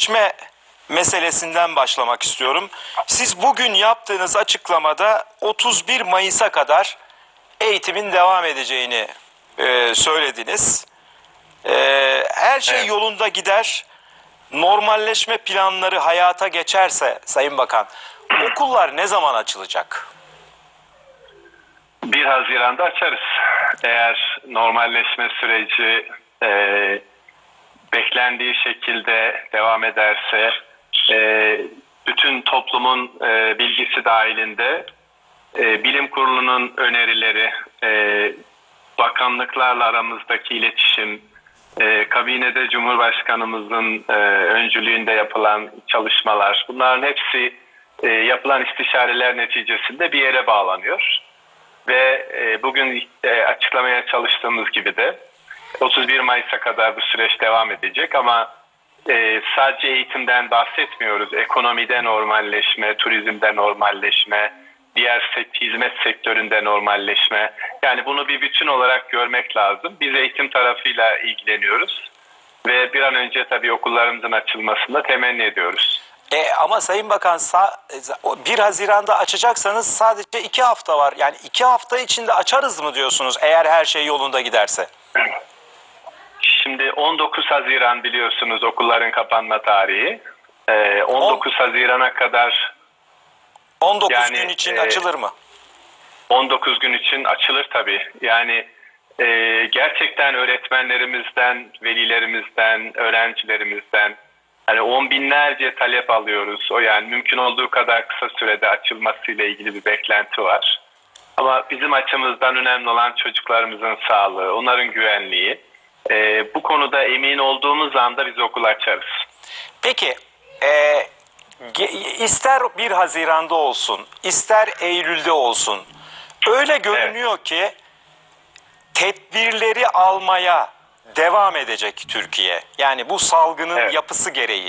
normalleşme meselesinden başlamak istiyorum. Siz bugün yaptığınız açıklamada 31 Mayıs'a kadar eğitimin devam edeceğini e, söylediniz. E, her şey Evet. yolunda gider. Normalleşme planları hayata geçerse Sayın Bakan, okullar ne zaman açılacak? 1 Haziran'da açarız. Eğer normalleşme süreci e, beklendiği şekilde devam ederse e, bütün toplumun e, bilgisi dahilinde e, bilim kurulunun önerileri, e, bakanlıklarla aramızdaki iletişim, e, kabinede Cumhurbaşkanımızın e, öncülüğünde yapılan çalışmalar, bunların hepsi e, yapılan istişareler neticesinde bir yere bağlanıyor. Ve e, bugün e, açıklamaya çalıştığımız gibi de 31 Mayıs'a kadar bu süreç devam edecek ama e, sadece eğitimden bahsetmiyoruz. Ekonomide normalleşme, turizmde normalleşme, diğer sek- hizmet sektöründe normalleşme. Yani bunu bir bütün olarak görmek lazım. Biz eğitim tarafıyla ilgileniyoruz ve bir an önce tabii okullarımızın açılmasını temenni ediyoruz. E, ama Sayın Bakan sa- e, 1 Haziran'da açacaksanız sadece 2 hafta var. Yani 2 hafta içinde açarız mı diyorsunuz eğer her şey yolunda giderse? Şimdi 19 Haziran biliyorsunuz okulların kapanma tarihi. Ee, 19 Haziran'a kadar 19 Yani, gün için e, açılır mı? 19 gün için açılır tabii. Yani e, gerçekten öğretmenlerimizden, velilerimizden, öğrencilerimizden hani on binlerce talep alıyoruz. O yani mümkün olduğu kadar kısa sürede açılmasıyla ilgili bir beklenti var. Ama bizim açımızdan önemli olan çocuklarımızın sağlığı, onların güvenliği. E, bu konuda emin olduğumuz anda biz okul açarız. Peki e, ister 1 Haziran'da olsun ister Eylül'de olsun öyle görünüyor ki tedbirleri almaya devam edecek Türkiye. Yani bu salgının Evet. yapısı gereği.